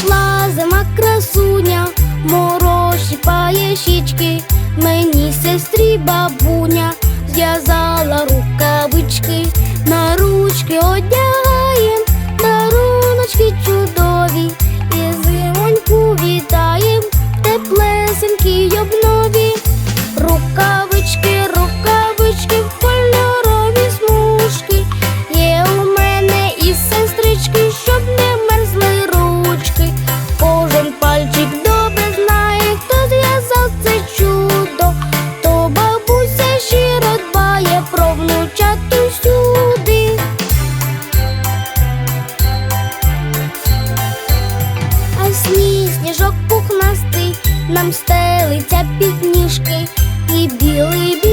прийшла зима красуня, мороші щипає мені сестрі бабуня зв'язала рукавички, на ручки одягала. Внучат усюди. А сніг, сніжок пухнастий нам стелиться під ніжки, і білий